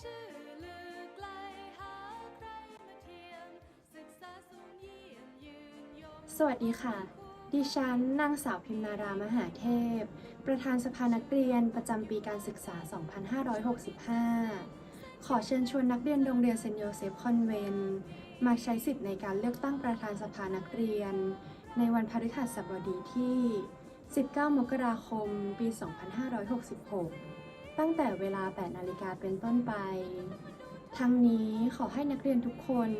ชื่อลือไกลหาใครมาเทียม ศึกษาสูงเยี่ยมยืนยง สวัสดีค่ะ ดิฉันนางสาวพิมนารามหาเทพ ประธานสภานักเรียนประจำปีการศึกษา 2565 ขอเชิญชวนนักเรียนโรงเรียนเซนโยเซฟคอนเวนมาใช้สิทธิ์ในการเลือกตั้งประธานสภานักเรียน ในวันพฤหัสบดีที่ 19 มกราคม ปี 2566 ตั้งแต่เวลา 8 นาฬิกาเป็นต้นไป ทั้งนี้ขอให้นักเรียนทุกคน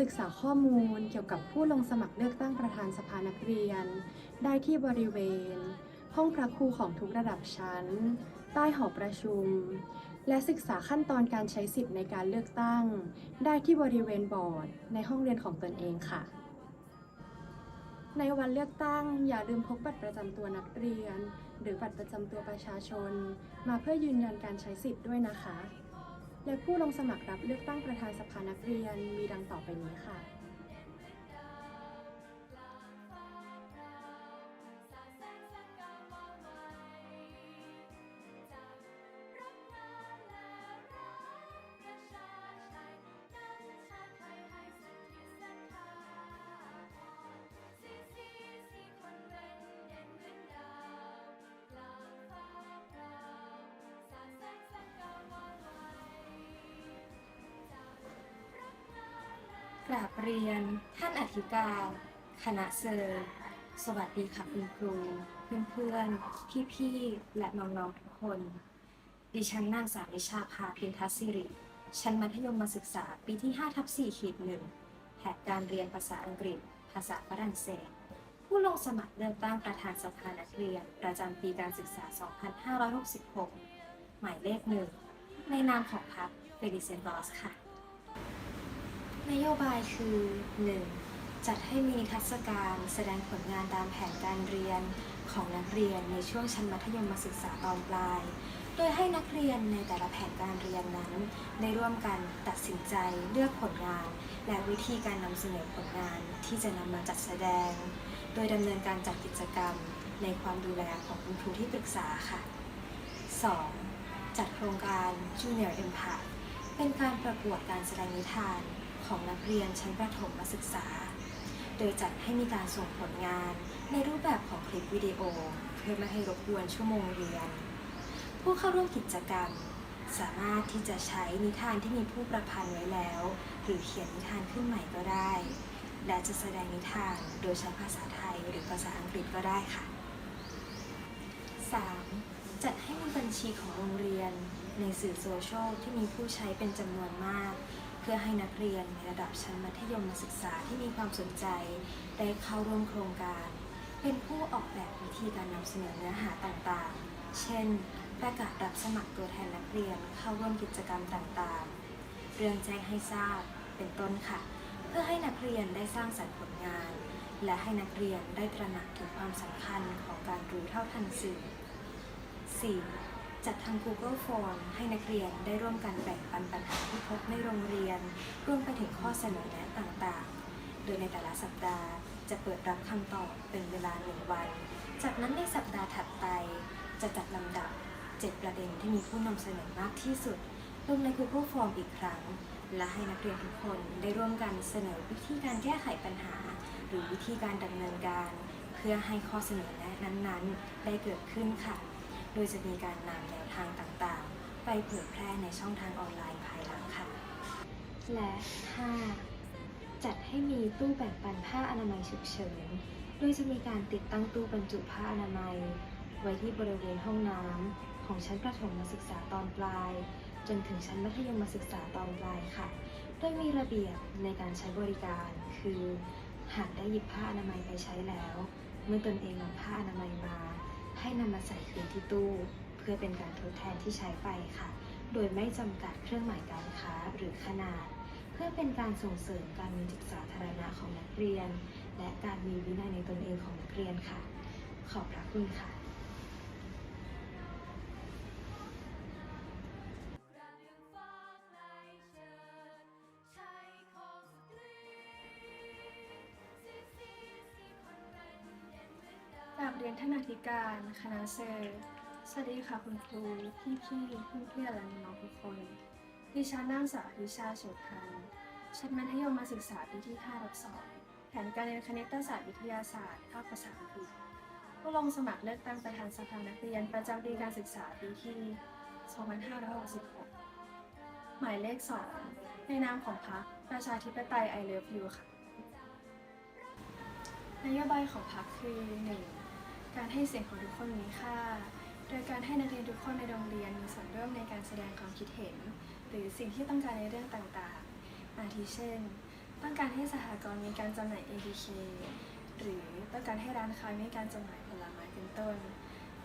ศึกษาข้อมูลเกี่ยวกับผู้ลงสมัครเลือกตั้งประธานสภานักเรียน ได้ที่บริเวณ ห้องพระครูของทุกระดับชั้น ใต้หอประชุม และศึกษาขั้นตอนการใช้สิทธิ์ในการเลือกตั้ง ได้ที่บริเวณบอร์ด ในห้องเรียนของตนเองค่ะ ในวันเลือกตั้งอย่าลืมพกบัตรประจำตัวนักเรียน หรือบัตรประจำตัวประชาชน มาเพื่อยืนยันการใช้สิทธิ์ด้วยนะคะ และผู้ลงสมัครรับเลือกตั้งประธานสภานักเรียนมีดังต่อไปนี้ค่ะ ราบเรียน ท่านอธิการ คณะเซอร์ สวัสดีค่ะคุณครู เพื่อนๆ พี่ๆ และน้องๆ ทุกคน ดิฉันนางสาวนิชาภาพินทัศสิริ ชั้นมัธยมศึกษาปีที่5ทับ4ขีดหนึ่งแผนการเรียนภาษาอังกฤษ ภาษาฝรั่งเศส ผู้ลงสมัครเลือกตั้งประธานสภานักเรียน ประจำปีการศึกษา 2566 หมายเลขหนึ่ง ในนามของพรรคเฟลิเซนบอสค่ะ นโยบายคือ 1. จัดให้มีนิทรรศการแสดงผลงานตามแผนการเรียนของนักเรียนในช่วงชั้นมัธยมศึกษาตอนปลาย โดยให้นักเรียนในแต่ละแผนการเรียนนั้น ได้ร่วมกันตัดสินใจเลือกผลงาน และวิธีการนำเสนอผลงานที่จะนำมาจัดแสดง โดยดำเนินการจัดกิจกรรมในความดูแลของคุณครูที่ปรึกษาค่ะ 2. จัดโครงการ Junior Impact เป็นการประกวดการแสดงนิทาน ของนักเรียนชั้นประถมศึกษา โดยจัดให้มีการส่งผลงานในรูปแบบของคลิปวิดีโอ เพื่อไม่ให้รบกวนชั่วโมงเรียน ผู้เข้าร่วมกิจกรรม สามารถที่จะใช้นิทานที่มีผู้ประพันธ์ไว้แล้ว หรือเขียนนิทานขึ้นใหม่ก็ได้ และจะแสดงนิทานโดยใช้ภาษาไทยหรือภาษาอังกฤษก็ได้ค่ะ 3. จัดให้มีบัญชีของโรงเรียน ในสื่อโซเชียลที่มีผู้ใช้เป็นจำนวนมาก เพื่อให้นักเรียนในระดับชั้นมัธยมศึกษาที่มีความสนใจ ได้เข้าร่วมโครงการ เป็นผู้ออกแบบวิธีการนำเสนอเนื้อหาต่างๆ เช่น ประกาศรับสมัครตัวแทนนักเรียนเข้าร่วมกิจกรรมต่างๆ เรื่องแจ้งให้ทราบเป็นต้นค่ะ เพื่อให้นักเรียนได้สร้างสรรค์ผลงาน และให้นักเรียนได้ตระหนักถึงความสำคัญของการรู้เท่าทันสื่อ 4. จัดทำ Google Form ให้นักเรียนได้ร่วมกันแบ่งปันปัญหาที่พบในโรงเรียน รวมไปถึงข้อเสนอแนะต่างๆ โดยในแต่ละสัปดาห์จะเปิดรับคำตอบเป็นเวลาหนึ่งวัน จากนั้นในสัปดาห์ถัดไปจะจัดลำดับ 7 ประเด็นที่มีผู้นำเสนอมากที่สุด ลงใน Google Form อีกครั้ง และให้นักเรียนทุกคนได้ร่วมกันเสนอวิธีการแก้ไขปัญหา หรือวิธีการดำเนินการ เพื่อให้ข้อเสนอแนะนั้นๆ ได้เกิดขึ้นค่ะ โดยจะมีการนำแนวทางต่างๆ ไปเผยแพร่ในช่องทางออนไลน์ภายหลังค่ะ และ 5. จัดให้มีตู้แบ่งปันผ้าอนามัยฉุกเฉิน โดยจะมีการติดตั้งตู้บรรจุผ้าอนามัย ไว้ที่บริเวณห้องน้ำของชั้นประถมศึกษาตอนปลาย จนถึงชั้นมัธยมศึกษาตอนปลายค่ะ โดยมีระเบียบในการใช้บริการ คือ หากได้หยิบผ้าอนามัยไปใช้แล้ว เมื่อตนเองนำผ้าอนามัยมา ให้นำมาใส่คืนที่ตู้ เพื่อเป็นการทดแทนที่ใช้ไปค่ะ โดยไม่จำกัดเครื่องหมายการค้าหรือขนาด เพื่อเป็นการส่งเสริมการมีจิตสาธารณะของนักเรียน และการมีวินัยในตนเองของนักเรียนค่ะ ขอบพระคุณค่ะ นาธิการคณะเซอร์สวัสดีค่ะคุณครู พี่พี่ๆเพื่อนๆและน้องๆทุกคนดิฉันนางสาวพิชาโฉดพันธ์ชั้นมัธยมศึกษาปีที่5รับ2แผนการเรียนคณิตศาสตร์วิทยาศาสตร์ภาคภาษาอังกฤษผู้ลงสมัครเลือกตั้งประธานสภานักเรียนประจำปีการศึกษาปีที่2566 หมายเลข 2 ในนามของพรรคประชาธิปไตย I Love You ค่ะ นโยบายของพรรคคือ 1. การให้เสียงของทุกคนมีค่า โดยการให้นักเรียนทุกคนในโรงเรียนมีส่วนร่วมในการแสดงความคิดเห็น หรือสิ่งที่ต้องการในเรื่องต่างๆ อาทิเช่น ต้องการให้สหกรณ์มีการจำหน่าย ATK หรือต้องการให้ร้านค้ามีการจำหน่ายผลไม้เป็นต้น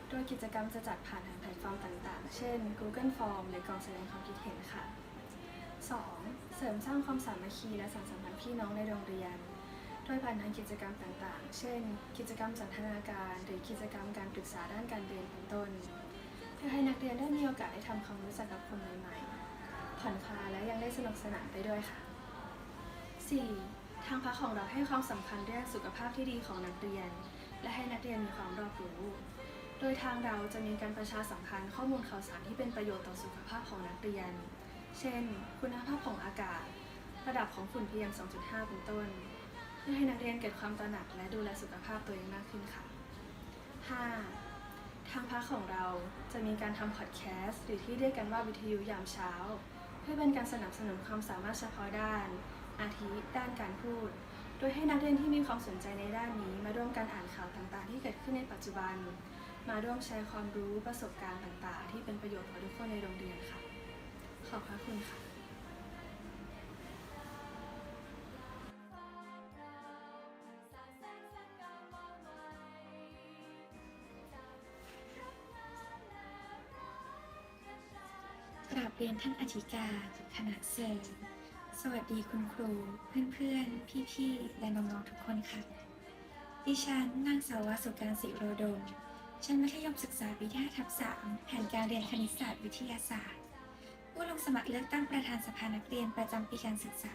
โดยกิจกรรมจะจัดผ่านทางแพลตฟอร์มต่างๆ เช่น Google Form หรือกล่องแสดงความคิดเห็นค่ะ 2. เสริมสร้างความสามัคคีและสัมพันธ์พี่น้องในโรงเรียน ดยผ่านทางกิจกรรมต่างๆ เช่น กิจกรรมสันทนาการหรือกิจกรรมการปรึกษาด้านการเรียนเป็นต้น เพื่อให้นักเรียนได้มีโอกาสได้ทำความรู้จักกับคนใหม่ๆ ผ่อนคลายและยังได้สนุกสนานไปด้วยค่ะ 4. ทางพรรคของเราให้ความสำคัญเรื่องสุขภาพที่ดีของนักเรียน และให้นักเรียนมีความรอบรู้ โดยทางเราจะมีการประชาสัมพันธ์ข้อมูลข่าวสารที่เป็นประโยชน์ต่อสุขภาพของนักเรียน เช่น คุณภาพของอากาศ ระดับของฝุ่น PM 2.5 เป็นต้น พื่อให้นักเรียนเกิดความตระหนักและดูแลสุขภาพตัวเองมากขึ้นค่ะ 5. ทางพรรคของเราจะมีการทำพอดแคสต์หรือที่เรียกกันว่าวิทยุยามเช้า เพื่อเป็นการสนับสนุนความสามารถเฉพาะด้าน อาทิด้านการพูด โดยให้นักเรียนที่มีความสนใจในด้านนี้ มาร่วมกันอ่านข่าวต่างๆ ที่เกิดขึ้นในปัจจุบัน มาร่วมแชร์ความรู้ประสบการณ์ต่างๆ ที่เป็นประโยชน์ต่อทุกคนในโรงเรียนค่ะ ขอบพระคุณค่ะ เรียนท่านอธิการคณะเซอร์สวัสดีคุณครู เพื่อนๆ พี่ๆ และน้องๆ ทุกคนค่ะ ดิฉันนางสาวสุการศิโรดม ชั้นมัธยมศึกษาปีที่5ทับ3แผนการเรียนคณิตศาสตร์วิทยาศาสตร์ ผู้ลงสมัครเลือกตั้งประธานสภานักเรียนประจำปีการศึกษา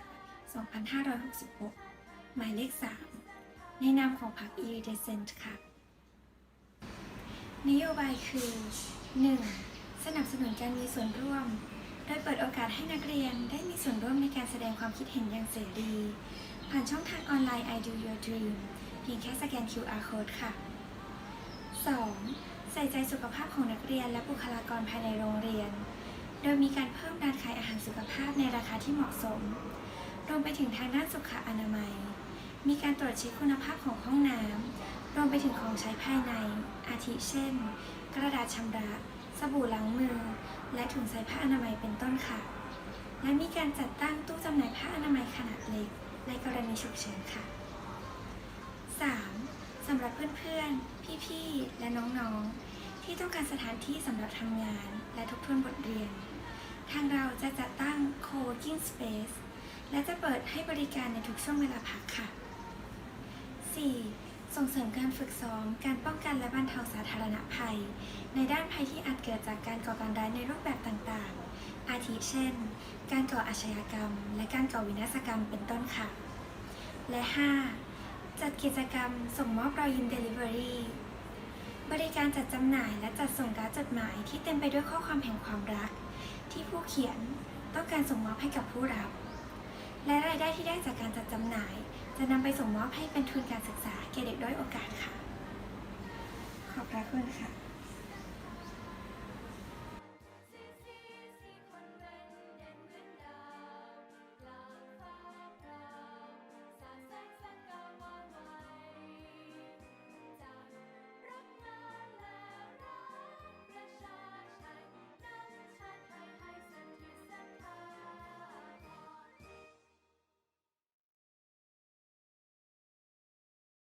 2566 หมายเลข 3 ในนามของพรรค Iridescent ค่ะ นโยบายคือ 1. สนับสนุนการมีส่วนร่วม โดยเปิดโอกาสให้นักเรียนได้มีส่วนร่วมในการแสดงความคิดเห็นอย่างเสรี ผ่านช่องทางออนไลน์ I Do Your Dream เพียงแค่สแกน QR Code ค่ะ 2. ใส่ใจสุขภาพของนักเรียนและบุคลากรภายในโรงเรียน โดยมีการเพิ่มร้านขายอาหารสุขภาพในราคาที่เหมาะสม รวมไปถึงทางด้านสุขอนามัย มีการตรวจเช็คคุณภาพของห้องน้ำรวมไปถึงของใช้ภายใน อาทิเช่น กระดาษชำระ สบู่ล้างมือ และถุงใส่ผ้าอนามัยเป็นต้นค่ะ และมีการจัดตั้งตู้จำหน่ายผ้าอนามัยขนาดเล็ก ในกรณีฉุกเฉินค่ะ 3. สำหรับเพื่อนๆ พี่ๆ และน้องๆ ที่ต้องการสถานที่สำหรับทำงานและทบทวนบทเรียน ทางเราจะจัดตั้ง co-working space และจะเปิดให้บริการในทุกช่วงเวลาพักค่ะ 4. ส่งเสริมการฝึกซ้อม การป้องกันและบรรเทาสาธารณภัย ในด้านภัยที่อาจเกิดจากการก่อการร้ายในรูปแบบต่างๆ อาทิเช่น การก่ออาชญากรรม และการก่อวินาศกรรมเป็นต้นค่ะ และ 5. จัดกิจกรรมส่งมอบรอยยิ้ม Delivery บริการจัดจำหน่ายและจัดส่งการดจดหมายที่เต็มไปด้วยข้อความแห่งความรัก ที่ผู้เขียนต้องการส่งมอบให้กับผู้รับ และรายได้ที่ได้จากการจัดจำหน่าย จะนำไปส่งมอบให้เป็นทุนการศึกษาแก่เด็กด้อยโอกาสค่ะ ขอบพระคุณค่ะ